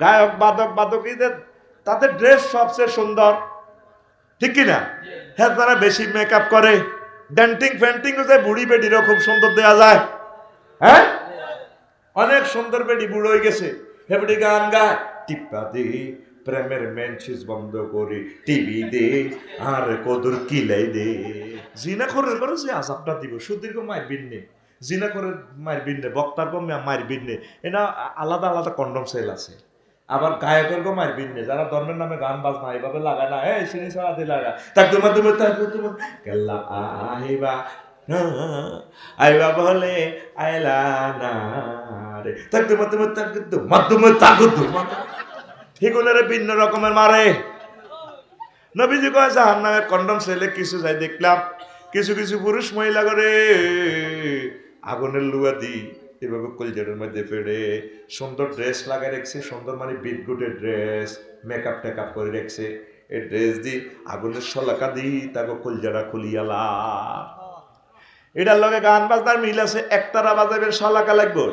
গায়ক, বাদক, বাদকীদের, তাদের ড্রেস সবচেয়ে সুন্দর। ঠিক কি না? হ্যাঁ তারা বেশি মেকআপ করে। ডেন্টিং ফেন্টিং যে বুড়ি বেডিরও খুব সুন্দর দেওয়া যায়। হ্যাঁ? অনেক সুন্দর বেডি বুড়ো হয়ে গেছে। হেবড়ি গান গায়। টিপ্পা দে, প্রেমের মেনছিস বন্ধ করি। টিভি দে, আর কদর কিলাই দে। জিনা করে করে যে আজাবটা দিব, সুদীর্ঘ মায়ের বিন্নে। জিনা করে মায়ের বিন্নে, বক্তার কম মায়ের বিন্নে। এটা আলাদা আলাদা কন্ডম সেল আছে। আবার গায়কের গো মায়ের বিন্নে যারা ধর্মের নামে গান বাজনা এইভাবে লাগায় না। এই সিনি দিয়ে লাগা তাক তোমার তোমার তাক তোমার কেল্লা আইবা না, আইবা বলে আইলা না রে। তাক তোমার তোমার তোমার তোমার তাক তোমার এগুলোরে ভিন্ন রকমের মারে নবীজি কয় জাহান নামের কন্ডম সেলে কিছু যাই দেখলাম। কিছু কিছু পুরুষ মহিলা করে আগুনের লুয়া দি এভাবে কলজেটের মধ্যে ফেড়ে সুন্দর ড্রেস লাগাই রেখেছে সুন্দর মানে বিটগুটের ড্রেস মেকআপ টেকআপ করে রেখেছে এই ড্রেস দি আগুনের শলাকা দি তাকে কলজাটা খুলিয়ালা এটার লগে গান বাজনার মিল আছে একতারা বাজাবের শলাকা লাগবো।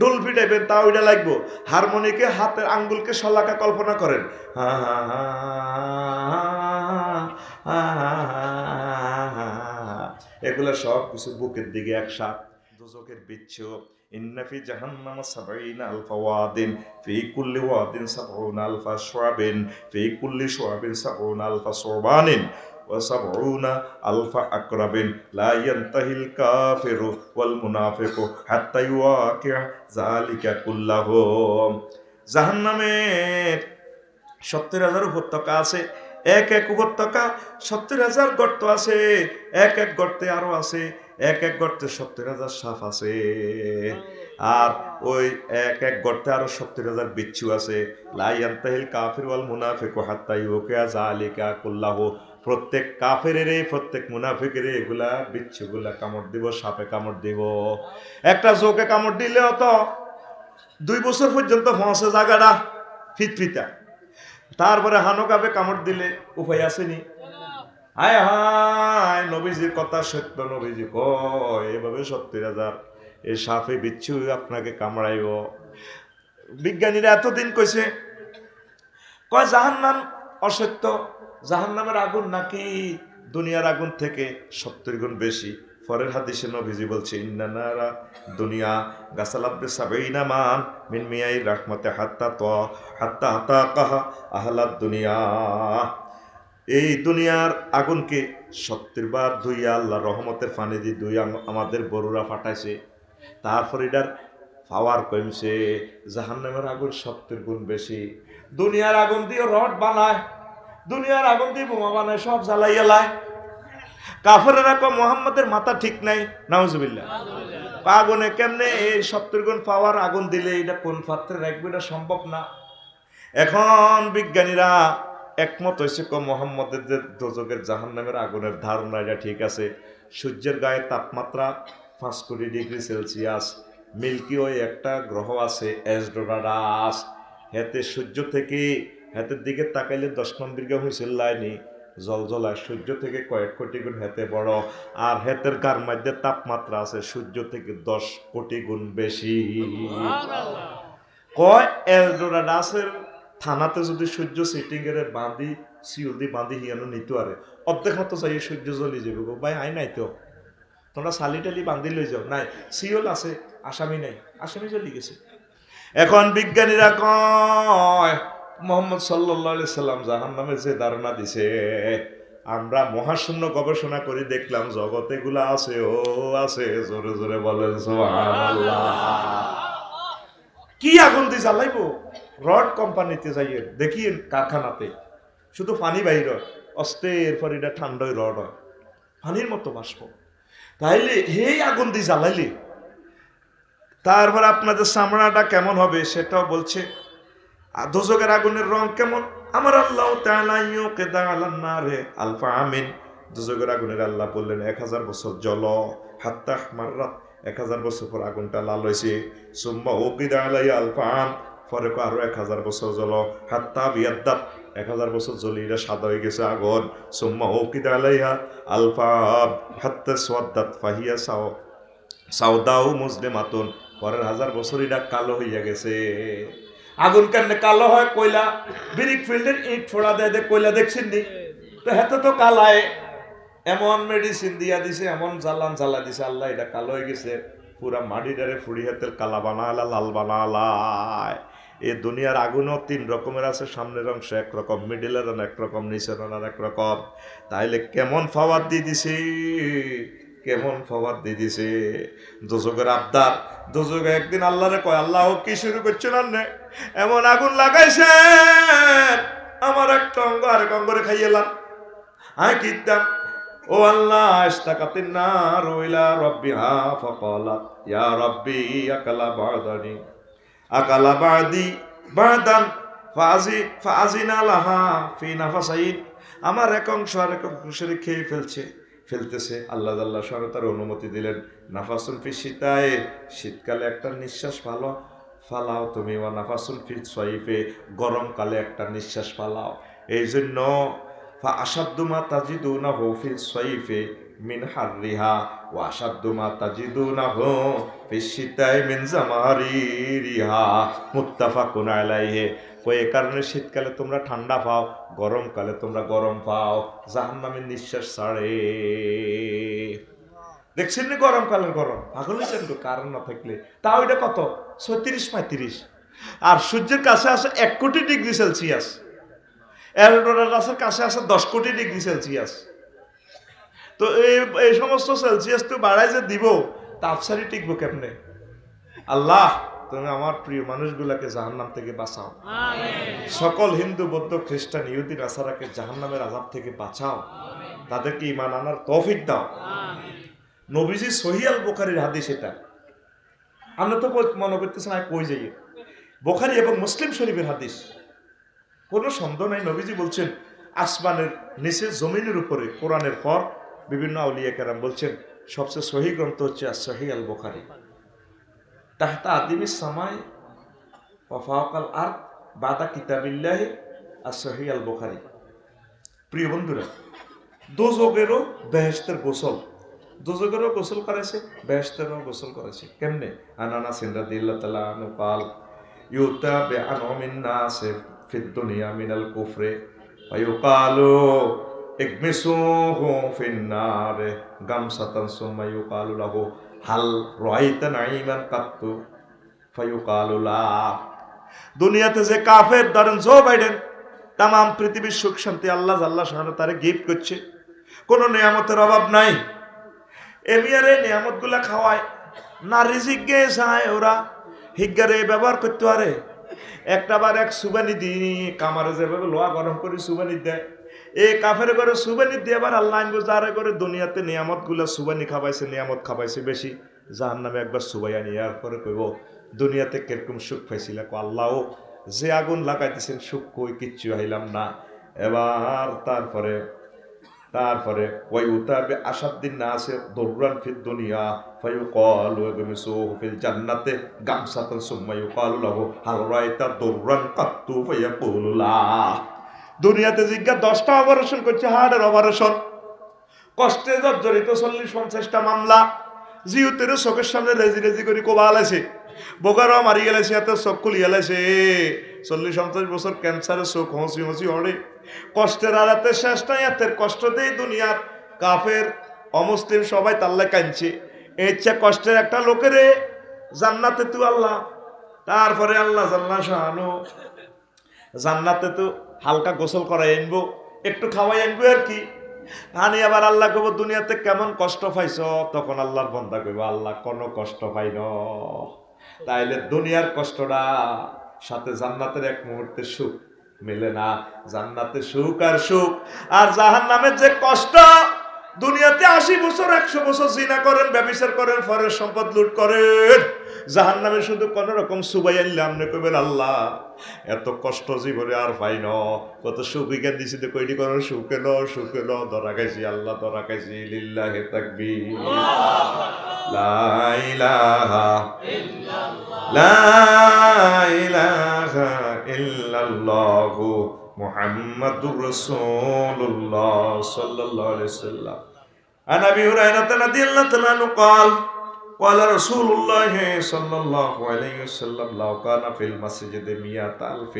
ডোল ফিটাইবেন তাও এটা লাগবো হারমোনিকে হাতের আঙ্গুলকে শলাকা কল্পনা করেন। এগুলো সব কিছু বুকের দিকে একসাথ দুজকের বিচ্ছু ইন্নাফি জাহান্নাম সাবাইনা আলফা ওয়াদিন ফি কুল্লি ওয়াদিন সাবউনা আলফা শুআবিন ফি কুল্লি শুআবিন সাবউনা আলফা সুরবানিন وسبعون ألف أقرب لا ينتهي الكافر والمنافق حتى يواقع ذلك كله জাহান্নামের সত্তর হাজার উপত্যকা আছে এক এক উপত্যকা সত্তর হাজার গর্ত আছে এক এক গর্তে আরো আছে এক এক গর্তে সত্তর হাজার সাপ আছে। আর ওই এক এক গর্তে আরও সত্তর হাজার বিচ্ছু আছে। লাইয়ান্তাহিল কাফির ওয়াল মুনাফিক হাত্তাই ওকে জালিকা কুল্লাহ। প্রত্যেক কাফের প্রত্যেক মুনাফিকের এগুলা বিচ্ছুগুলা কামড় দিব সাপে কামড় দিব। একটা জোকে কামড় দিলেও তো দুই বছর পর্যন্ত ফসে জায়গাটা ফিতফিতা। তারপরে হানো কাপে কামড় দিলে উপায় আসেনি হায় হায়, নবীজির কথা সত্য, নবীজি কয়, এভাবে সত্তর হাজার এই সাপে বিচ্ছু আপনাকে কামড়াইব। বিজ্ঞানীরা এতদিন কইছে, কয়, জাহান্নাম অসত্য, জাহান্নামের আগুন নাকি দুনিয়ার আগুন থেকে সত্তর গুণ বেশি? পরের হাদিসে নবীজি বলছে ইন্নানারা দুনিয়া গাছালাব্বে সাবেইনা মান মিন মিয়াই রাহমাতে হাত্তা ত, হাত্তা হাত্তা কাহা আহলাদ দুনিয়া। এই দুনিয়ার আগুনকে সত্তর বার ধুইয়া আল্লাহ রহমতের পানি দিয়ে দুই আমাদের বড়ুরা ফাটাইছে তারপর এটার পাওয়ার কমছে। জাহান্নামের আগুন সত্তর গুণ বেশি। দুনিয়ার আগুন দিয়ে রড বানায় দুনিয়ার আগুন দিয়ে বোমা বানায় সব জ্বালাই এলায় কাফেরেরা কো মোহাম্মদের মাথা ঠিক নাই। নাউজুবিল্লাহ। আগুনে কেমনে এই সত্তর গুণ পাওয়ার আগুন দিলে? এটা কোন পাত্রে রাখবে? এটা সম্ভব না। এখন বিজ্ঞানীরা একমত হয়েছে ক মোহাম্মদের যে দোজকের জাহান নামের আগুনের ধারণা এটা ঠিক আছে। সূর্যের গায়ে তাপমাত্রা পাঁচ কোটি ডিগ্রি সেলসিয়াস। মিল্কি ওয়ে একটা গ্রহ আছে এসডোনারাস হেতে সূর্য থেকে হেতের দিকে তাকাইলে দশ নম্বর গ্রাম হয়েছিল লাইনি। জল জ্বলায় সূর্য থেকে কয়েক কোটি গুণ হেতে বড়। আর হেতের গার মধ্যে তাপমাত্রা আছে সূর্য থেকে দশ কোটি গুণ বেশি। কয়? এলডোরাডাসের থানাতে যদি সূর্য সিটিং এর বাঁধি সিউল দি বাঁধি হিয়ানো নিতো আরে অর্ধেক মতো চাই সূর্য জ্বলি যাবে গো। ভাই আই নাই তো। তোমরা সালি টালি বান্ধি লই যাও। নাই সিওল আছে, আসামি নাই। আসামি জ্বলি গেছে। এখন বিজ্ঞানীরা কয়, মোহাম্মদ সাল্লাহ সাল্লাম জাহান নামে যে ধারণা দিছে, আমরা মহাশূন্য গবেষণা করে দেখলাম, জগতে গুলা আছে, ও আছে, জোরে জোরে বলেন কি আগুন দিয়ে জ্বালাইব রড কোম্পানিতে যাইয়ে দেখিয়েন কারখানাতে, শুধু পানি বাইর অস্তে এরপর এটা ঠান্ডায় রড হয়, পানির মতো বাষ্প। তাইলে হেই আগুন দিয়ে জ্বালাইলে, তারপর আপনাদের চামড়াটা কেমন হবে সেটাও বলছে দোজকের আগুনের রং কেমন? আমার আল্লাহ রে আলফা আমিন। দুজকের আগুনের আল্লাহ বললেন, এক হাজার বছর জল হাত্তা মাররাত, এক হাজার বছর পর আগুনটা লাল হয়েছে সুম্মা ওকিদা আলাই আলফা আম। পরে আরও এক হাজার বছর জল হাত্তা বিয়াদ্দাত। এক হাজার বছর জলি এটা সাদা হয়ে গেছে আগুন। সুম্মা ওকিদা আলাইহা আলফা হাত্তা সোয়াদ্দাত ফাহিয়া সাও সাউদাও মুসলিমাতুন পরের হাজার বছর এটা কালো হইয়া গেছে। আগুন কেমনে কালো হয় কয়লা ব্রিক ফিল্ডের ইট ফোড়া দেয় কয়লা দেখছেন নি? তো হেতে তো কালায়। এমন মেডিসিন দিয়া দিছে, এমন জ্বালান জ্বালা দিছে, আল্লাহ এটা কালো হয়ে গেছে। পুরা মাটিটারে ফুড়ি হাতের কালা বানালা লাল বানালায় এই দুনিয়ার আগুনও তিন রকমের আছে, সামনের অংশ একরকম মিডিলের একরকম নিচের আর একরকম তাইলে কেমন ফাওয়ার দিয়ে দিছে? কেমন ফাওয়ার দিয়ে দিছে? দোজকের আবদার। দোজকে একদিন আল্লাহরে কয়, আল্লাহ কি শুরু করছেন আন্নে এমন আগুন লাগাইছে আমার একটা অঙ্গ আরেক অঙ্গরে খাইয়েলাম আয় কিতাম ও আল্লাহ ইস্তাকাতিন নার ইলা রাব্বিহা ফাকালাত ইয়া রাব্বি, আকালা বাদানি। আকালা বাদি, বাদান, ফাজি, ফাজিনা লাহা ফি নাফাসাইদ আমার এক অংশ আর এক অংশের খেয়ে ফেলছে, ফেলতেছে। আল্লাহ আল্লাহ সরে তার অনুমতি দিলেন, নাফাসুল ফি শীতায় শীতকালে একটা নিঃশ্বাস ভালো ফালাও তুমি, ওয়া নাফাসুল ফি সইফে, গরমকালে একটা নিঃশ্বাস ফালাও। এই জন্য ফা আসাদ্দুমা তাজিদুনা হো ফিল সৈফে মিন হারিহা ও আসাদ্দুমা তাজিদুনা হো ফিসিতায় মিন জামারি রিহা মুত্তাফা কুনালাইহে কয়ে কারণে শীতকালে তোমরা ঠান্ডা পাও, গরমকালে তোমরা গরম পাও জাহান্নামের নিঃশ্বাস ছাড়ে। দেখছেন না গরমকালের গরম? পাগল হয়েছেন তো? কারণ না থাকলে। তাও এটা কত? ছত্রিশ পঁয়ত্রিশ। আর সূর্যের কাছে আছে এক কোটি ডিগ্রি সেলসিয়াস। অ্যালডোরাসের কাছে আছে দশ কোটি ডিগ্রি সেলসিয়াস। তো এই এই সমস্ত সেলসিয়াস তো বাড়াই যে দিব তাপসারি টিকবো কেমনে? আল্লাহ তুমি আমার প্রিয় মানুষগুলাকে জাহান্নাম থেকে বাঁচাও। সকল হিন্দু বৌদ্ধ খ্রিস্টান ইহুদি নাসারাকে জাহান্নামের আজাব থেকে বাঁচাও। তাদেরকে ইমান আনার তৌফিক দাও। নবীজি সহিয়াল বোখারির হাদিস এটা। আমরা তো মনে করতেছি না কই যাই বোখারি এবং মুসলিম শরীফের হাদিস। কোনো সন্দেহ নাই। নবীজি বলছেন, আসমানের নিচে জমিনের উপরে কোরআনের পর বিভিন্ন আউলিয়া কেরাম বলছেন, সবচেয়ে সহি গ্রন্থ হচ্ছে আর সহি আল বোখারি তাহতা আদিমি সামাই ওয়াফাকাল আর বাদা কিতাবিল্লাহি আর সহি আল বোখারি প্রিয় বন্ধুরা দোজগেরও বেহেস্তের গোসল। দোজগেরও গোসল করেছে বেহেস্তেরও গোসল করেছে কেমনে? আনানা সিন্দ্রা দিল্লা তালা আনুকাল ইউতা বে আনমিন নাসে মিনাল কুফরে হাল লা। দুনিয়াতে যে কাফের ধরেন জো বাইডেন তাম পৃথিবীর সুখ শান্তি আল্লাহ আল্লাহ সাহান তারে গিফট করছে। কোনো নিয়ামতের অভাব নাই। এমিয়ারে নিয়ামতগুলা খাওয়ায়, না রিজিক গে যায় ওরা, হিজ্ঞারে ব্যবহার করতে পারে। একটা বার এক সুবানি দি কামারে যেভাবে লোহা গরম করে সুবানি দেয়। এই কাফের করে সুবানি দিয়ে আবার আল্লাহ যারে করে দুনিয়াতে নিয়ামতগুলা সুবানি খাবাইছে, নিয়ামত খাবাইছে বেশি। যার নামে একবার সুবাই আনি আর পরে কইব, দুনিয়াতে কীরকম সুখ পাইছিল? আল্লাহ যে আগুন লাগাইতেছেন সুখ কই, কিচ্ছু হাইলাম না। এবার তারপরে তারপরে ওই উতাবে আসাদ্দিন না আছে দৌরান ফির দুনিয়া ফায়ুকালু ইয়াগমিসুহু ফিল জান্নাতে গামসাতান সুম্মা ইউকালু লাহু হাল রাআইতা দৌরান কাত্তু ফায়াকুলু লা। দুনিয়াতে জিজ্ঞা দশটা অপারেশন করছে হার্টের অপারেশন কষ্টে জর্জরিত চল্লিশ পঞ্চাশটা মামলা। জিউতের চোখের সামনে রেজি রেজি করে কোবাল আছে। বোকারও মারি গেলেছে, এত চোখ খুলি গেলেছে। চল্লিশ পঞ্চাশ বছর ক্যান্সারের চোখ হসি হসি হড়ে কষ্টের আড়াতে শেষ নাই, এতের কষ্ট দেই দুনিয়ার। কাফের, অমুসলিম সবাই তাল্লা কাঁদছে। ইচ্ছা কষ্টের একটা লোকের জান্নাতে তু আল্লাহ। তারপরে আল্লাহ জাল্লা শাহানু। জান্নাতে তো হালকা গোসল করাই আনব, একটু খাওয়াই আনব আর কি। আনি আবার আল্লাহ কব দুনিয়াতে কেমন কষ্ট পাইছ? তখন আল্লাহর বন্ধা কইব, আল্লাহ কোনো কষ্ট পাই ন তাইলে দুনিয়ার কষ্টটা সাথে জান্নাতের এক মুহূর্তে সুখ মেলে না। জান্নাতে সুখ আর সুখ। আর জাহান নামের যে কষ্ট, দুনিয়াতে আশি বছর, একশো বছর জিনা করেন, ব্যবচার করেন, ফরের সম্পদ লুট করেন। জাহান নামে শুধু কোন রকম সুবাই আনলে আপনি কইবেন, আল্লাহ, এত কষ্ট জীবনে আর পাই ন। কত সুখ ইজ্ঞান দিছি তো কইটি করো সুখে ন সুখে ন ধরা খাইছি, আল্লাহ, ধরা খাইছি, লিল্লাহে তাকবি লা ইলাহা ইল্লাল্লাহু। মুহাম্মাদুর রাসূলুল্লাহ সাল্লাল্লাহু আলাইহি ওয়াসাল্লাম عن ابي هريره رضي الله تعالى عنه قال قال رسول الله صلى الله عليه وسلم لو كان في المسجد مئة ألف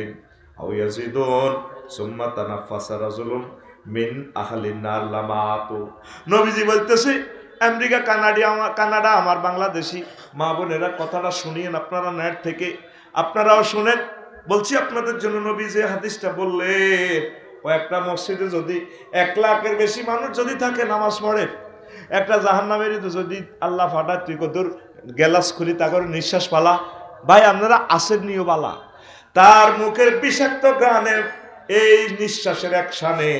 أو يزيدون ثم تنفس رجل من أهل النار لماتوا নবীজি বলতেছে আমেরিকা কানাডিয়া কানাডা, আমার বাংলাদেশি মা বোনেরা কথাটা শুনিয়েন আপনারা নেট থেকে। আপনারাও শুনেন। বলছি আপনাদের জন্য নবী যে হাদিসটা বললেন ও একটা মসজিদে যদি এক লাখের বেশি মানুষ যদি থাকে নামাজ পড়ে, একটা জাহান্নামেরই তো যদি আল্লাহ ফাটা তুই কদুর গেলাস খুলি তা করে নিঃশ্বাস পালা। ভাই, আপনারা আসেন নিও বালা তার মুখের বিষাক্ত গানে এই নিঃশ্বাসের এক সানে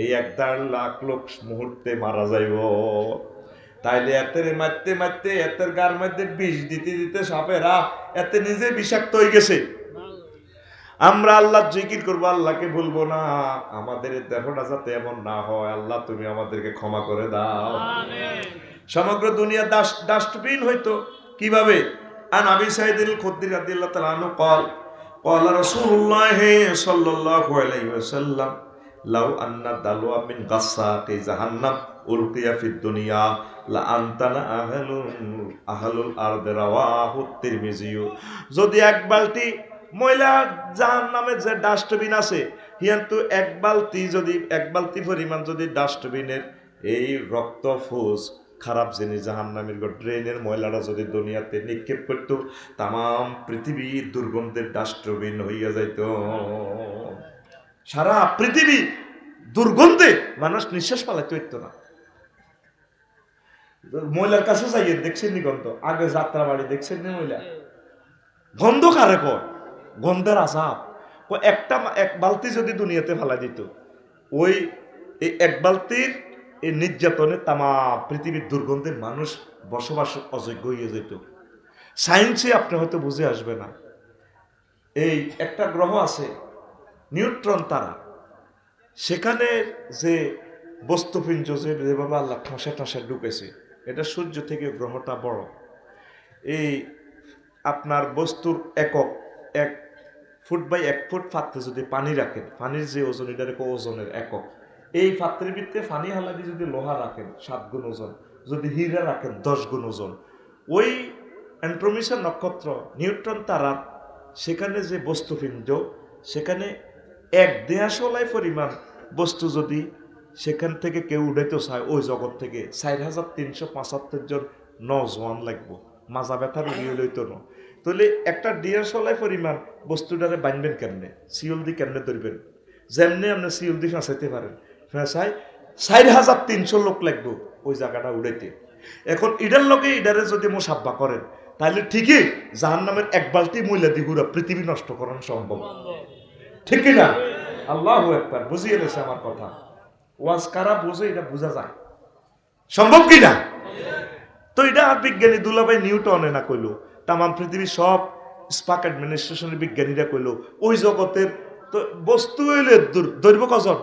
এই এক দেড় লাখ লোক মুহূর্তে মারা যাইব। তাইলে এতের মারতে মারতে এতের গার মধ্যে বিষ দিতে দিতে সাপেরা এতে নিজে বিষাক্ত হয়ে গেছে আমরা আল্লাহ জিকির করবো আল্লাহকে বলবো না আমাদের দেহটা যাতে এমন না হয় আল্লাহ তুমি আমাদেরকে ক্ষমা করে দাও সমগ্র দুনিয়া ডাস্টবিন হইতো কিভাবে আন আবি সাইদুল খুদ্দি রাদিয়াল্লাহু তাআলা আনহু قال قال رسول الله صلى الله عليه وسلم লাউ আন্না দালুয়া মিন গাসাকে জাহান্নাম উলকিয়া ফিদ দুনিয়া, লা আনতানা আহলুল আহলুল আরদ রাওয়াহু তিরমিজিউ যদি এক বালতি ময়লা জাহান্নামের যে ডাস্টবিন আছে কিন্তু এক বালতি যদি, এক বালতি পরিমাণ যদি ডাস্টবিনের এই রক্ত, ফুস, খারাপ জিনিস জাহান নামের ড্রেনের ময়লাটা যদি দুনিয়াতে নিক্ষেপ করত তাম পৃথিবীর দুর্গন্ধের ডাস্টবিন হইয়া যাইত। সারা পৃথিবী দুর্গন্ধে মানুষ নিঃশ্বাস পালাইতে হইতো না। মহিলার কাছে যাইয়ে দেখছেন গন্ধ? আগে যাত্রা বাড়ি দেখছেন নি মহিলা? গন্ধ কারে কয়? গন্ধের আসাব একটা এক বালতি যদি দুনিয়াতে ফেলা দিত, ওই এই এক বালতির এই নির্যাতনে তামা পৃথিবীর দুর্গন্ধের মানুষ বসবাস অযোগ্য হয়ে যেত। সায়েন্সে আপনি হয়তো বুঝে আসবে না। এই একটা গ্রহ আছে নিউট্রন তারা। সেখানে যে বস্তুপিঞ্জ যে যেভাবে আল্লাহ ঠাসা ঠাসা ঢুকেছে, এটা সূর্য থেকে গ্রহটা বড়। এই আপনার বস্তুর একক এক ফুট বাই এক ফুট পাত্রে যদি পানি রাখেন, পানির যে ওজন, এটা রেখে ওজনের একক। এই পাত্রের ভিতরে পানি হালাদি যদি লোহা রাখেন, সাত গুণ ওজন, যদি হীরা রাখেন, দশ গুণ ওজন। ওই অ্যান্ট্রোমিশন নক্ষত্র, নিউট্রন তারার, সেখানে যে বস্তুপিণ্ড সেখানে এক দেহাশলাই পরিমাণ বস্তু যদি সেখান থেকে কেউ উঠাইতে চায়, ওই জগৎ থেকে চার হাজার তিনশো পঁচাত্তর জন নজওয়ান লাগবো। মাজা ব্যথা রুগী লইতো না। তাহলে একটা ডিয়ারশলাই পরিমাণ বস্তুটারে বানবেন কেমনে? সিওল দি কেমনে ধরবেন? যেমনি আপনি সিওল দি ফাঁসাইতে পারেন। ফেঁসাই চার হাজার তিনশো লোক লাগবো ওই জায়গাটা উড়াইতে এখন ইডার লোকে ইডারে যদি মোসাব্বা করেন, তাহলে ঠিকই জাহান নামের এক বালতি মহিলা দিগুরা পৃথিবী নষ্ট করানো সম্ভব। ঠিক না আল্লাহ একবার বুঝিয়ে গেছে আমার কথা। ওয়াজ কারা বুঝে, এটা বোঝা যায়। সম্ভব কি না তো এটা বিজ্ঞানী দুলাভাই নিউটনে না কইলো, তামাম পৃথিবীর সব স্পাক অ্যাডমিনিস্ট্রেশনের বিজ্ঞানীরা কইলো, ওই জগতের তো বস্তু দূর- দৈর্ঘ্য কজন?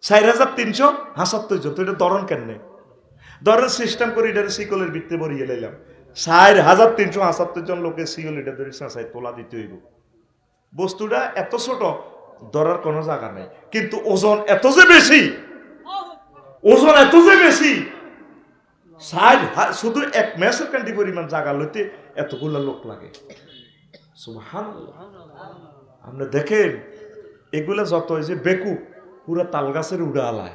চার হাজার তিনশো হাসাত্তর জন, তো এটা ধরন কেন ধরেন সিস্টেম করে এটা সিকলের ভিত্তি বরিয়ে লাইলাম। চার হাজার তিনশো হাসাত্তর জন লোকে সিকল এটা ধরে তোলা দিতে হইব। বস্তুটা এত ছোট, ধরার কোনো জায়গা নাই। কিন্তু ওজন এত যে বেশি, ওজন এত যে বেশি হা- শুধু এক মেসের কান্টি পরিমাণ জায়গা লইতে এতগুলো লোক লাগে। আপনি দেখেন, এগুলা যত যে বেকু, পুরা তাল গাছের উড়া আলায়।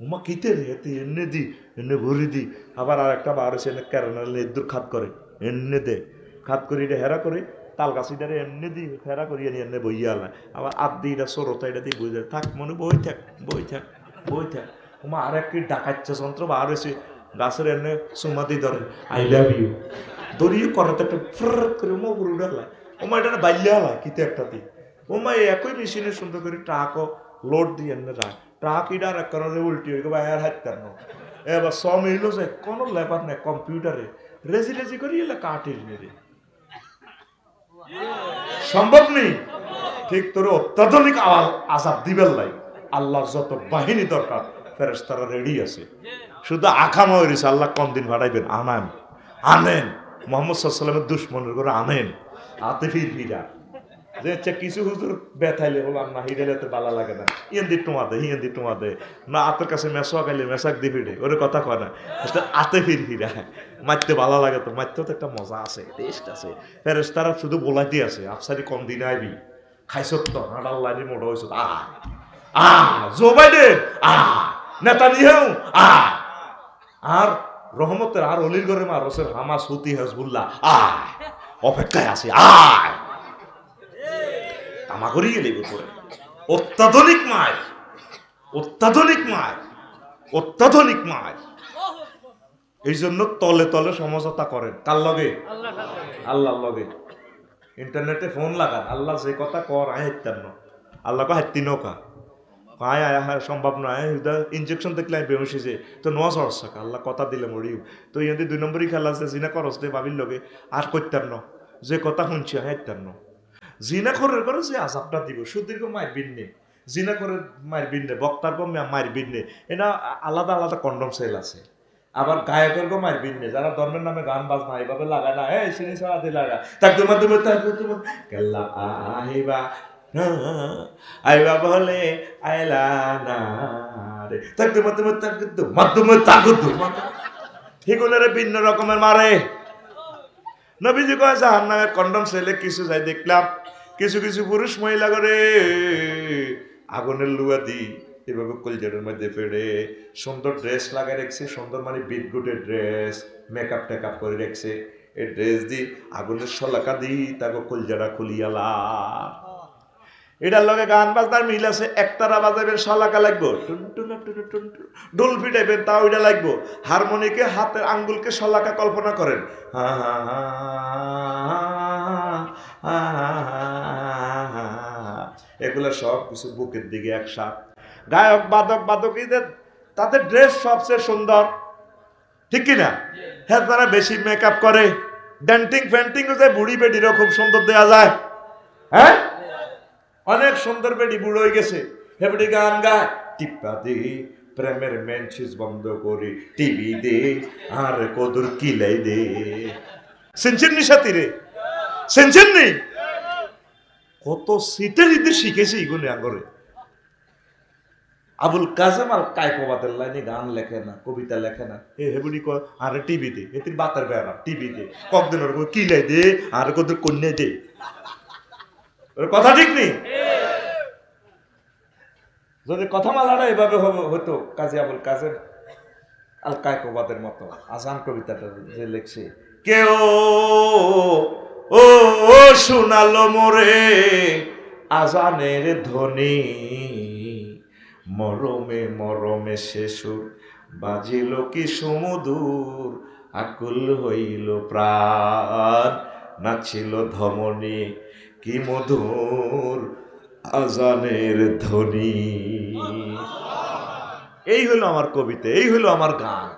উমা কিতে রে, এতে এনে দি, এনে ভরি দি। আবার আর একটা বার এসে এনে কেরানা লেদুর খাত করে, এনে দে। খাত করে এটা হেরা করে তাল গাছ ইটারে এনে দি হেরা করি এনে এনে বইয়া আলায় আবার আদ এটা সরতা এটা দিয়ে বই যায় থাক, মনে, বই থাক বই থাক বই থাক। উমা আর একটি ডাকাচ্ছে যন্ত্র বার হয়েছে গাছের এনে সুমাতি ধরে, আই লাভ ইউ। দড়িয়ে করাতে একটা ফ্র করে উপরে উঠে আলায় উমা এটা বাল্যা আলায় কিতে একটা দি। ওমা একই মেশিনে সুন্দর করে ট্রাকও লোড দিয়ে এনে রাখ ট্রাক ইডার এক কারণে উল্টি হয়ে গেবে আর হাত কেন? এবার স মিলল যে কোনো লেবার নেই, কম্পিউটারে। রেজি রেজি করি এলে কাটিল মেরে সম্ভব নেই। ঠিক তোর অত্যাধুনিক আজাব দিবেন লাই আল্লাহর যত বাহিনী দরকার ফেরেস্তারা রেডি আছে। শুধু আখামা হয়েছে আল্লাহ কম দিন ভাড়াইবেন আনেন আনেন মোহাম্মদ সাল্লামের দুশ্মনের করে আনেন আতে ফির ফিরা যে কিছু হুজুর বেথাইলে বললাম না হিডেলে তো বালা লাগে না। ইয়েন দি টুমা দে হিয়েন দি টুমা দে। না, আতের কাছে মেসো গাইলে মেসাক দি ফিরে ওরে কথা কয় না। আতে ফির ফিরা মারতে ভালো লাগে তো, মারতেও তো একটা মজা আছে টেস্ট আছে। ফেরেস তারা শুধু বলাইতে আছে আফসারি কম দিন আইবি। খাইছত তো হাঁটাল লাইনি মোটা হয়েছ আ আ জো বাইডেন আ নেতানিয়াহু আ আর রহমতের, আর অলির ঘরে মা রসের হামা হুতি, হাজবুল্লাহ আ অপেক্ষায় আছে, আয়। তামা করি গেলে উপরে অত্যাধুনিক মায় অত্যাধুনিক মায় অত্যাধুনিক মায়। এই জন্য তলে তলে সমঝোতা করেন। কার লগে? আল্লাহর লগে। ইন্টারনেটে ফোন লাগান। আল্লাহ যে কথা কর আয় না। আল্লাহ কো হাইতি নৌকা আয় আয় হ্যাঁ সম্ভব নয় ইনজেকশন দেখলে আমি বেমসি যে তো নোয়া সরস আল্লাহ কথা দিলে মরিও। তো ইয়াদের দুই নম্বরই খেলা আছে জিনা করস দে বাবির লগে। আর না যে কথা শুনছি হাইতাম না। জিনা করে করে যে আজাবটা দিব সুদীর্ঘ মায়ের বিন্নে জিনা করে মায়ের বিন্নে বক্তার কম মায়ের বিন্নে এটা আলাদা আলাদা কন্ডম সেল আছে। আবার গায়কের গো মায়ের বিন্নে যারা ধর্মের নামে গান বাজনা এইভাবে লাগায় না এই সিনি সারা দিয়ে লাগা তাক তোমার তুমি তাক তোমার কেল্লা আইবা না, আইবা বলে আইলা না রে। তাক তোমার তোমার তুমি তাক তোমার এগুলোরে ভিন্ন রকমের মারে নবীজি কয় জাহান নামের কন্ডম সেলে কিছু যাই দেখলাম কিছু কিছু পুরুষ মহিলা করে আগুনের লুয়া দি এভাবে কলজারের মধ্যে ফেড়ে সুন্দর ড্রেস লাগাই রাখছে সুন্দর মানে বিটগুটের ড্রেস মেকআপ টেকআপ করে রাখছে এই ড্রেস দি আগুনের শলাকা দি তাকে কলজারা খুলিয়ালা এটার লগে গান বাজনার মিল আছে একতারা বাজাবের শলাকা লাগবো। ডোল ফিটাইবেন তাও এটা লাগবো হারমোনিকে হাতের আঙ্গুলকে শলাকা কল্পনা করেন। এগুলো সব কিছু বুকের দিকে একসাথ গায়ক, বাদক, বাদকীদের, তাদের ড্রেস সবচেয়ে সুন্দর। ঠিক কি না হ্যাঁ তারা বেশি মেকআপ করে। ড্যান্টিং ফ্যান্টিং যায় বুড়ি বেডিরও খুব সুন্দর দেওয়া যায়। হ্যাঁ? অনেক সুন্দর বেডি বুড়ো হয়ে গেছে। হেবড়ি গান গায়। টিপ্পা দে, প্রেমের মেনছিস বন্ধ করে টিভি দে, আর কদুর কিলাই দে। সেনছেন নি সাথী রে। সেনছেন নি কত সিটে দিতে শিখেছি এগুলো আগরে আবুল কাজেম আল কায়কোবাদের লাইনে গান লেখে না, কবিতা লেখে না। এ হেবুড়ি কয়, আর টিভিতে এতির বাতার বেড়া টিভিতে ককদিন ওর কিলাই দে, আর কদুর কন্যা দে। ওর কথা ঠিক নেই? যদি কথা মালাটা এভাবে হতো কাজী আবুল কাজের আল কায়কোবাদের মতো আজান কবিতাটা যে লিখছে, কেউ ও ও, শোনালো মোরে আজানের ধ্বনি মরমে মরমে শেষুর বাজিল কি সমুদূর আকুল হইল প্রাণ, নাচিল ধমনী কি মধুর, আজানের ধ্বনি। এই হলো আমার কবিতা, এই হলো আমার গান।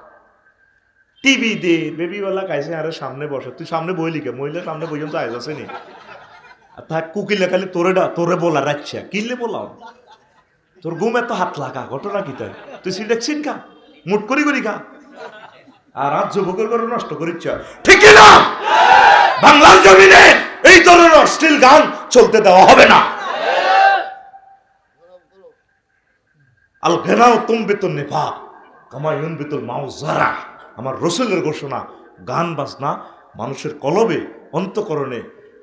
টিভি দে, বেবিওয়ালা কাইছে আরে সামনে বসে। তুই সামনে বইলি কে? মহিলা সামনে বই আইজ আছে নি? আর থাক, কুকিলে খালি তোরে তোরে বলা, রাখছে কিনলে বলাও? তোর ঘুম এত হাত লাগা, ঘটনা কি তাই তুই সিলেক চিন কা মুট করি করি কা আর রাত যুবকের করে নষ্ট করিচ্ছ ঠিক না? বাংলার জমিনে এই ধরনের অশ্লীল গান চলতে দেওয়া হবে না। আল ঘেরাও তুম বেতন নেফা কামায়ুন বেতুল মাও জারা আমার রসুলের ঘোষণা, গান বাজনা মানুষের কলবে, অন্তকরণে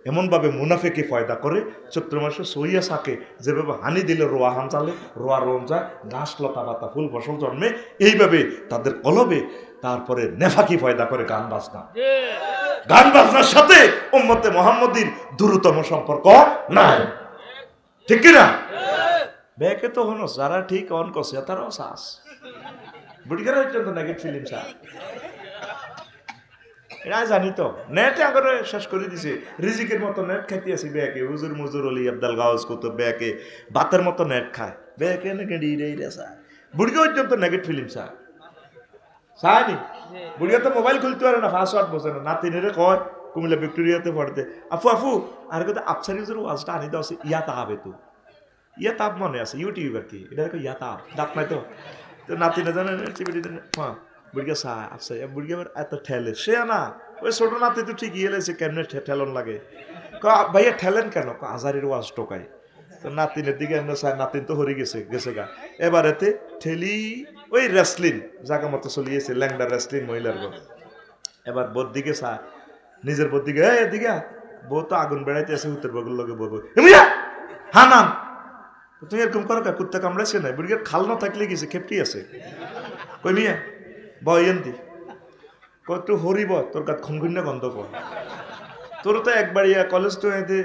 এমনভাবে মুনাফেকে ফয়দা করে। চৈত্র মাসে সইয়া সাকে যেভাবে হানি দিলে রোয়া হাম চালে রোয়া রোম যায় ঘাস লতা পাতা ফুল ফসল জন্মে এইভাবে তাদের কলবে তারপরে নেফাকি ফয়দা করে গান বাজনা। গান বাজনার সাথে উম্মতে মোহাম্মদীর দূরতম সম্পর্ক নাই। ঠিক কিনা? ব্যাকে তো হনো যারা ঠিক অন করছে তারাও শ্বাস হচ্ছে তো নাকি ফিল্ম স্যার এরা জানি তো। নেটে আগরে শেষ করে দিছে। রিজিকের মতো নেট খাইতে আছি ব্যাকে। হুজুর মুজুর অলি আব্দাল গাউজ কত ব্যাকে। বাতের মতো নেট খায়। ব্যাকে নাকি ডিরে রে স্যার বুড়িগা পর্যন্ত নেগেট ফিল্ম স্যার সানি বুড়িয়া তো মোবাইল খুলতে পারে না পাসওয়ার্ড বোঝে না। নাতিনেরে কয়, কুমিল্লা ভিক্টোরিয়াতে পড়তে আফু আফু। আর কথা আফসার ইউজের ওয়াজটা আনি দাও ইয়া তাহাবে তো ইয়া তাপ মনে আছে ইউটিউব আর কি এটা ইয়া তাপ। দাপ নাই তো। তো নাতি না জানে হ্যাঁ বুড়িয়া চা আফসা বুড়িয়া এত ঠেলে। সে না ওই ছোট নাতি তো ঠিকই এলেছে কেমনে ঠেলন লাগে। ক- ভাইয়া ঠেলেন কেন? আজারের ওয়াজ টোকাই তো নাতিনের দিকে এমনি চায়, নাতিন তো হরে গেছে গেছে গা। এবারেতে ঠেলি ওই রেসলিন জায়গা মতো চলিয়েছে ল্যাংডা রেসলিন মহিলার গো এবার বোর দিকে চা নিজের বোর দিকে এদিকে আয়। বউ তো আগুন বেড়াইতে আছে উত্তর বগুর লগে এমিয়া হা নাম তুমি এরকম করো কা কুত্তা কামড়াইছে না? বুড়ির খাল না থাকলে গেছে খেপটি আছে। কই মিয়া বয়ন্তি। কই একটু হরিব তোর কাছে খুনখুন্য গন্ধ কর তোর তো একবার ইয়া কলেজ তো এতে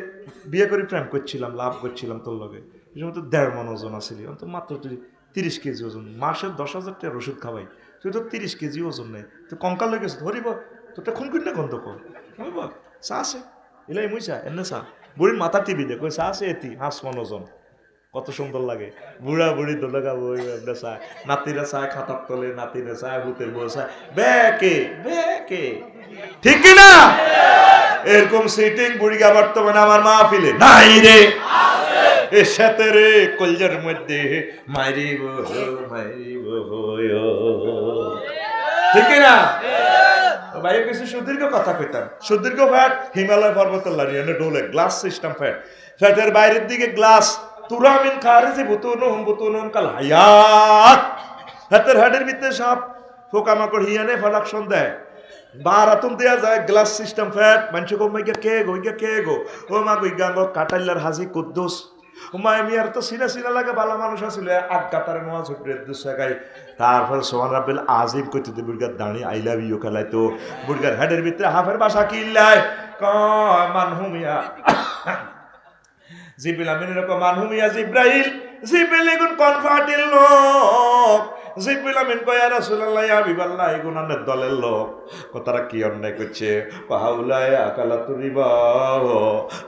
বিয়ে করে প্রেম করছিলাম লাভ করছিলাম তোর লগে। এই সময় তো দেড় মন ওজন আসিলি তো মাত্র তুই তিরিশ কেজি ওজন, মাসে দশ হাজার টাকার ওষুধ খাওয়াই তুই তো তিরিশ কেজি ওজন নেই, তুই কঙ্কাল হয়ে গেছিস ধরিব তোরটা খুনখুন্য গন্ধ কর হরিব চা আছে এলাই মুই চা, এনে চা। বুড়ির মাথা টিভি দে কই চা আছে এটি হাঁস মন ওজন। কত সুন্দর লাগে। বুড়া বুড়ি দোলগা বই চায়। নাতিরা চায় খাতার তলে নাতিরা চায় ভূতের বউ চায়। বেকে বেকে। ঠিক না? এরকম সিটিং বুড়িগা বর্তমানে আমার মাহফিলে নাই রে। এ সাথে রে কলজার মধ্যে মারিব মারিব ঠিক না? ভাই, কিছু সুদীর্ঘ কথা কইতাম। সুদীর্ঘ ফ্যাট হিমালয় পর্বতের লাড়ি ডোলে গ্লাস সিস্টেম ফ্যাট ফ্যাটের বাইরের দিকে গ্লাস তুরামিন খারিজি বুতুনুম বুতুনুম কাল হায়াত। হাতের হাড়ের ভিতরে সাপ পোকামাকড় হিয়ানে ফালাকশন দেয় বারাতুন দেয়া যায়, গ্লাস সিস্টেম ফ্যাট। মানুষ গো মাইগা কে গো ইগা কে গো? ও মা গো, ইগা গো, কাটাইলার হাজি কুদ্দুস। ও মা মিয়ার তো সিনা সিনা লাগে বালা মানুষ আছিল। আট গাতারে নোয়া ছুটে দুসাগাই তারপর সোহান রাব্বিল আজিম কইতে দে, বুড়গার দাঁড়ি, আই লাভ ইউ খেলাই তো। বুড়গার হেডের ভিতরে হাফের বাসা কিল্লাই কয় মানহুমিয়া জিবিল আমিন এরকম জিবিল এগুন কনফার্টিল লোক। জিবিল আমিন কয়া রাসূলুল্লাহ হাবিবাল্লাহ এগুন আনের দলের লোক। কথারা কি অন্যায় করছে? পাহাউলায় আকালা তুরিবা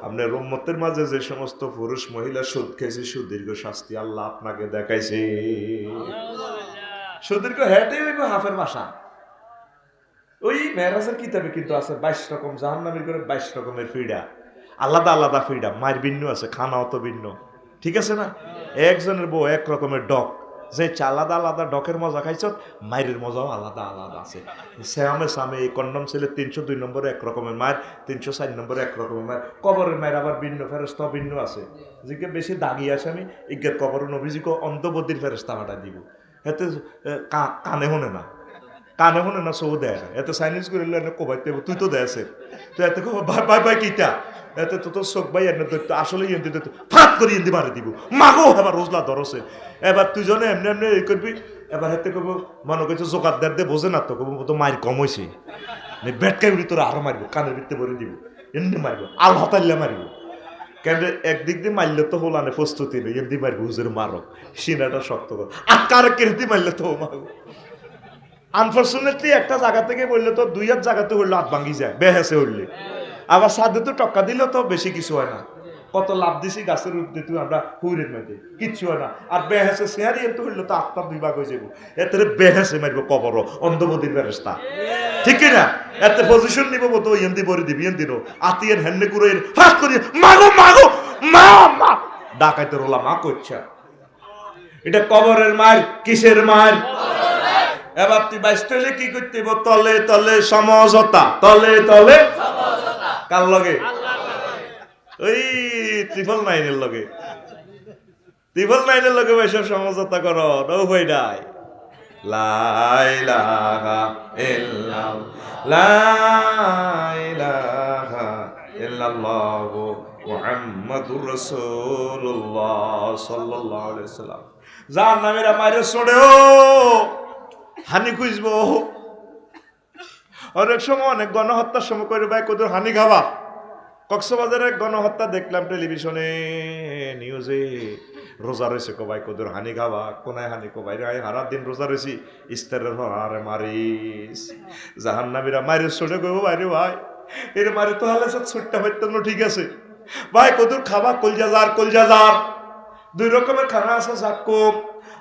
আপনার উম্মতের মাঝে যে সমস্ত পুরুষ মহিলা সুদ খেয়েছে সুদীর্ঘ শাস্তি আল্লাহ আপনাকে দেখাইছে। সুদীর্ঘ হেঁটে হইব হাফের মাসা ওই মেহরাজের কিতাবে কিন্তু আছে বাইশ রকম জাহান্নামের করে বাইশ রকমের ফিডা আলাদা আলাদা ফ্রিডাম মায়ের ভিন্ন আছে, খানাও তো ভিন্ন। ঠিক আছে না? একজনের বউ এক রকমের ডক। যে আলাদা আলাদা ডকের মজা খাইছ, মায়ের মজাও আলাদা আলাদা আছে। শ্যামে সামে এই কন্ডম ছেলে তিনশো দুই নম্বরে এক রকমের মায়ের, তিনশো চার নম্বরে এক রকমের মায়ের। কবরের মায়ের আবার ভিন্ন ফেরস্তা ভিন্ন আছে। যেকে বেশি দাগি আছে আমি ইজ্ঞের কবর নবীজিকে অন্তবদ্ধির ফেরস্তা মাটা দিব। এতে কানে শোনে না। কানে শুনে না চৌ দেয় এতে চাইনিজ কৰিলে এনে কবাই তেব তুই তো দেছে তুই এতে বাই বাই বাই কিটা এতে তো তোর চোখ বাই এনে দৈত্য আসলে ইন্দি দৈত্য ফাট করে ইন্দি মারি দিব। মাগো, এবার রোজলা ধরছে। এবার তুই জনে, এমনি এমনি এই করবি। এবার হেতে কব, মনে করছে জোগাত দেয় দে, বোঝে না তো। কব তো মায়ের কম হয়েছে বেটকাই উড়ি তোর আরও মারিব, কানের ভিতরে ভরে দিব। এমনি মারিব, আল হতাইলে মারিব। কেন একদিক দিয়ে মারলে তো হোলানে প্রস্তুতি নেই, এমনি মারবো, হুজুর মারক। সিনাটা শক্ত কর। আর কারে কেড়ে মারলে তো মারবো? আনফর্চুনেটলি একটা জায়গা থেকে বললে তো দুই এক জায়গাতে হইলে হাত ভাঙি যায়, বেহেসে হইলে আবার সাদে তো টক্কা দিলে তো বেশি কিছু হয় না। কত লাভ দিছি গাছের উঠতে তুই আমরা হুইরের মধ্যে, কিচ্ছু হয় না। আর বেহেসে শেয়ারি এত হইলে তো আত্মা দুই ভাগ হয়ে যাব এতে বেহেসে মারবো কবর অন্ধবদির ব্যবস্থা ঠিক না এতে পজিশন নিব মতো ইয়েন্দি বরে দিবি ইয়েন্দি নো। আতিয়ার হ্যান্ডে করে ফাঁক করি মাগো মাগো মা মা ডাকাইতে রোলা মা করছে এটা কবরের মার, কিসের মার? এবার তুই বাইস্টলে কি করতে তলে তলে সমঝোতা, তলে তলে কার লগে? ওই ত্রিপল নাইনের লগে। ত্রিপল নাইনের লগে বৈশব সমঝোতা কর নৌ লাইলাহা ইল্লাল লাইলাহা ইল্লাল্লাহু মুহাম্মাদুর রাসূলুল্লাহ সাল্লাল্লাহু আলাইহি সাল্লাম যার নামের আমারে ছড়েও হানি খুঁজবো। অনেক সময় অনেক গণহত্যার সময় করে ভাই কত হানি খাবা। কক্সবাজারের গণহত্যা দেখলাম টেলিভিশনে নিউজে রোজা রয়েছে কবাই কদর হানি খাবা, কোনায় হানি কবাই রে হারা দিন রোজা রয়েছি ইস্তারের হারে মারিস জাহান নামিরা মারিস ছোটে কইব, ভাই রে ভাই, এর মারি তো হালে সব ছুটটা হইতাম না ঠিক আছে। ভাই, কদর খাবা, কলজা যার কলজা যার। দুই রকমের খানা আছে জাকুম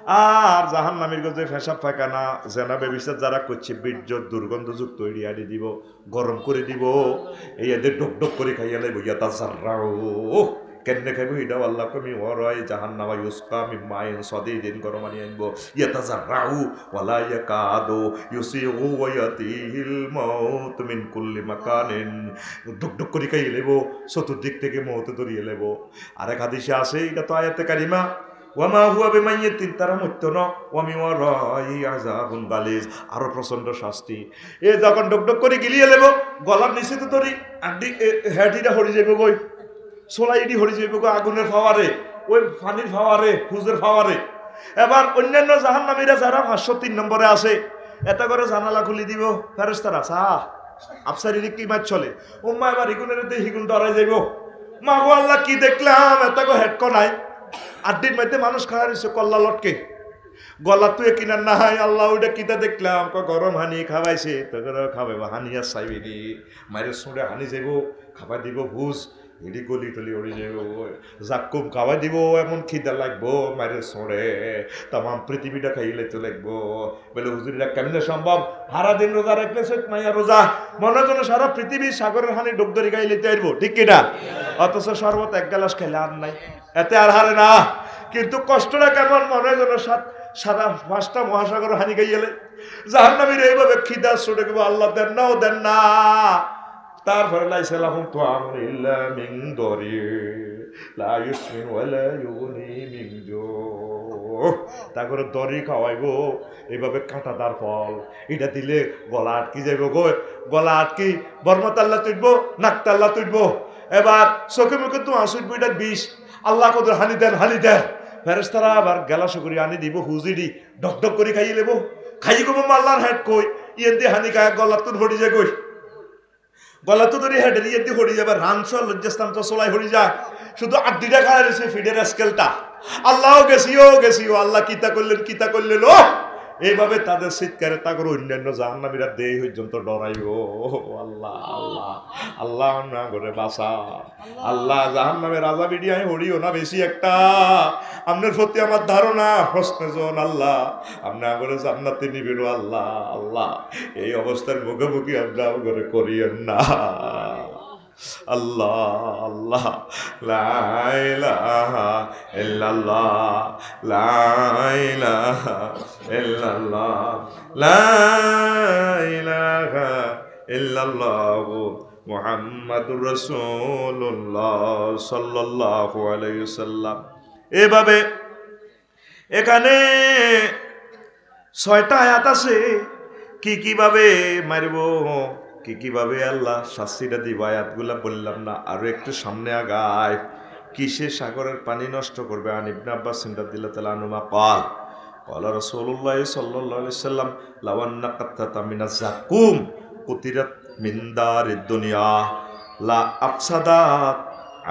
আর জাহান নামের গজে ফেসাব পায়খানা জেনা ব্যবসার যারা করছে বীর্য, দুর্গন্ধযুক্ত এরিয়াডি দিব, গরম করে দিব, এই এদের ডক ডক করে খাইয়া লাইব, ইয়া তা জাররাও কেনে খাইব এটাও আল্লাহ কমি ওরয় জাহান নামা ইউসকা মি মাইন সদে দিন গরম আনি আনব। আনব ইয়াতাজা রাউ ওয়ালা ইয়াকাদু, ইউসিউ ওয়ায়াতিহিল মাউত মিন কুল্লি মাকানিন। ডুক ডুক করে খাইয়ে লেব চতুর্দিক থেকে মৌতে ধরিয়ে লেব আরেক হাদিসে আছে, এটা তো আয়াতে কারিমা ওয়ামা হুয়া বেমাইয়াতিন তারা মত্য ন। ওয়ামি আযাবুন গালিজ আরও প্রচণ্ড শাস্তি। এ যখন ডক ডক করে গিলিয়ে লেব, গলার নিচে তো ধরি আড্ডি হেডিটা হরি যাইব গই সোলাইডি হরি যাইব গো আগুনের ফাওয়ারে? ওই পানির ফাওয়ারে ফুজের ফাওয়ারে? এবার অন্যান্য জাহান্নামীরা যারা পাঁচশো তিন নম্বরে আছে এটা করে জানালা খুলি দিব ফেরেস্তারা চা আফসারি কি মাছ চলে? উম্মা এবার হিগুনের হিগুন ডরাই যাইব। মা গো আল্লাহ কি দেখলাম? গো হেডক নাই। আড্ডির মধ্যে মানুষ খাওয়া রয়েছে, কল্লা লটকে। গলা তুই কিনার না হয়, আল্লাহ ওইটা কিতা দেখলাম? গরম হানি খাওয়াইছে, তো খাবে হানি আর চাইবি মায়ের সুরে হানি যাইব, খাবার দিব, ভুজ। এডি গলি টলি উড়ি যাইব জাকুম খাওয়াই দিব এমন খিদা লাগবো মায়ের সোঁড়ে তামাম পৃথিবীটা খাইলে তো লাগবো বলে হুজুরিরা কেমনে সম্ভব সারা দিন রোজা রাখলে সে মাইয়া রোজা মনে যেন সারা পৃথিবীর সাগরের হানি ডুব ধরে খাইলে চাইব ঠিক কিনা অথচ শরবত এক গ্লাস খেলে আর নাই এতে আর হারে না কিন্তু কষ্টটা কেমন মনে যেন সাত সারা পাঁচটা মহাসাগর হানি গাইলে জাহান্নামীর এইভাবে খিদা ছুটে গেবো আল্লাহ দেন না ও দেন না তারপরে লাইসালাহুম তো আমর ইল্লা মিন দরি, লা ইউসমিন ওয়ালা ইউনি মিন জো। তারপরে দরি খাওয়াইবো এইভাবে কাঁটাদার ফল। এটা দিলে গলা আটকি যাইব গো, গলা আটকি বর্মতাল্লা তুইব নাকতাল্লা তুইব এবার চোখে মুখে তো আসুইব এটা বিষ। আল্লাহ কত হানি দেন হানি দেন। ফেরেস্তারা আবার গেলা শুকুরি আনি দিব হুজিডি ডক ডক করে খাইয়ে লেবো। খাইয়ে কব মাল্লার হেড কই? ইয়ে দিয়ে হানি খায় গলা তো ভরি যায় কই গলা তো ধরে হেডের ইয়ে দিয়ে হরি যাবে রাংস লজ্জাস্থান তো চলাই হরি যায় শুধু আড্ডিটা রয়েছে ফিডের স্কেলটা। আল্লাহ গেছি, ও গেছি, ও আল্লাহ কিতা করলেন কিতা করলেন, ও! এইভাবে তাদের শীতকারে তাগর অন্যান্য জাহান্নামীরা দেহ পর্যন্ত ডরাই ও আল্লাহ আল্লাহ আল্লাহ না করে বাসা আল্লাহ। জাহান্নামের রাজা বিডিয়ায় হরিও না বেশি একটা। আপনার প্রতি আমার ধারণা প্রশ্নে জন আল্লাহ। আপনি আগরে জান্নাতে নিবেন আল্লাহ আল্লাহ। এই অবস্থার মুখোমুখি আমরা করে করিয়েন না। এভাবে এখানে ছয়টা আয়াত আছে কি কীভাবে মারব? কি, কীভাবে আল্লাহ শাস্তিটা দিব? আয়াতগুলা বললাম না। আরও একটু সামনে আগায়। কিসে সাগরের পানি নষ্ট করবে? আন ইবনা আব্বাস সিন্দাদিল্লা তালা আনুমা পাল কলা রসুল্লাহ সাল্লি সাল্লাম লাওয়ান্না কাত্তা মিনা জাকুম কুতিরাত মিন্দার দুনিয়া, লা আফসাদাত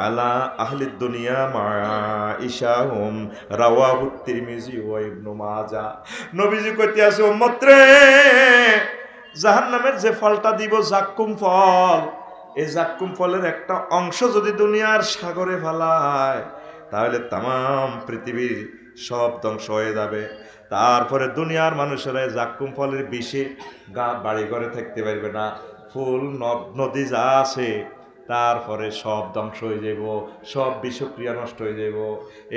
আলা আহলি দুনিয়া মা ইশাহুম রাওয়াহু তিরমিজি ওয়া ইবনু মাজাহ। নবীজি কইতে আছে, উম্মত রে জাহান্নামের যে ফলটা দিব জাক্কুম ফল। এই জাক্কুম ফলের একটা অংশ যদি দুনিয়ার সাগরে ফেলায়, তাহলে তাম পৃথিবীর সব ধ্বংস হয়ে যাবে। তারপরে দুনিয়ার মানুষেরা জাক্কুম ফলের বিষে গা বাড়ি ঘরে থাকতে পারবে না। ফুল, নদ, নদী যা আছে, তারপরে সব ধ্বংস হয়ে যাইব সব বিষক্রিয়া নষ্ট হয়ে যাইব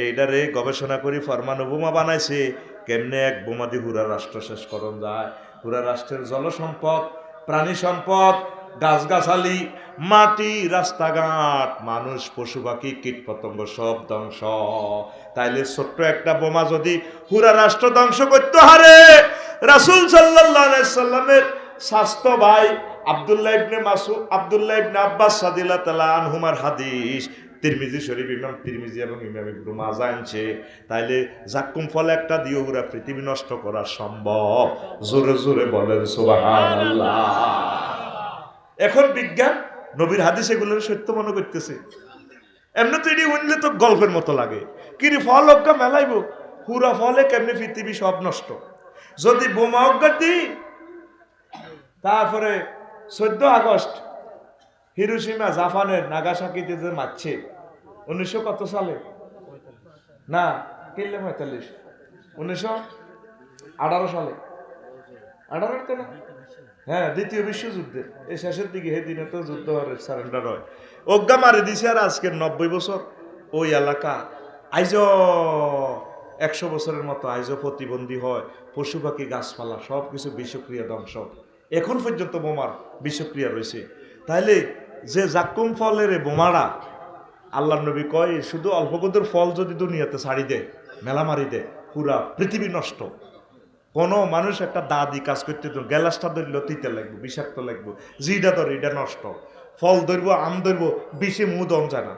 এইটারে গবেষণা করি ফরমানু বোমা বানাইছে, কেমনে এক বোমা দিয়ে হুরা রাষ্ট্র শেষ করণ যায়। পুরা রাষ্ট্রের জলসম্পদ প্রাণী সম্পদ গাছগাছালি, মাটি, রাস্তাঘাট, মানুষ, পশু পাখি কীট পতঙ্গ সব ধ্বংস। তাইলে ছোট্ট একটা বোমা যদি পুরা রাষ্ট্র ধ্বংস করতে হারে, রাসুল সাল্লাহ সাল্লামের স্বাস্থ্য ভাই আবদুল্লাহ ইবনে মাসুদ আবদুল্লাহ ইবনে আব্বাস সাদিল্লাহ তালা আনহুমার হাদিস। তিরমিজি, শরীফ, ইমাম তিরমিজি এবং ইমাম ইবনু মাজা আনছে। তাইলে জাক্কুম ফল একটা দিয়ে ওরা পৃথিবী নষ্ট করা সম্ভব। জোরে জোরে বলেন, সুবহানাল্লাহ। এখন বিজ্ঞান নবীর হাদিস এগুলোর সত্য মনে করতেছে। এমনি তো এটি উনলে তো গল্পের মতো লাগে। কিরে ফল অজ্ঞা মেলাইব? পুরা ফলে কেমনি পৃথিবী সব নষ্ট? যদি বোমা অজ্ঞা দিই, তারপরে চোদ্দ আগস্ট হিরোসীমা জাপানের নাগাসাকিতে যে মারছে উনিশশো কত সালে? না, কিনলে পঁয়তাল্লিশ। উনিশশো আঠারো সালে। আঠারো তো না? হ্যাঁ দ্বিতীয় বিশ্বযুদ্ধে। এই শেষের দিকে সেই দিনে তো যুদ্ধ সারেন্ডার হয়। অজ্ঞা মারি দিছে আর আজকের নব্বই বছর। ওই এলাকা আইজ একশো বছরের মতো আইজ প্রতিবন্ধী হয়, পশু পাখি, গাছপালা সব কিছু বিষক্রিয়া ধ্বংস। এখন পর্যন্ত বোমার বিষক্রিয়া রয়েছে। তাইলে যে জাক্কুম ফলের বোমারা আল্লাহ নবী কয়, শুধু অল্প কদর ফল যদি দুনিয়াতে ছাড়ি দে মেলা মারি দেয় পুরা পৃথিবী নষ্ট। কোনো মানুষ একটা দাদি কাজ করতে তো গ্যালাসটা ধরলে, তিতে লাগবো, বিষাক্ত লাগবো জিটা ধর, এটা নষ্ট। ফল ধরবো, আম ধরবো, বিষে মুহ দম যায় না।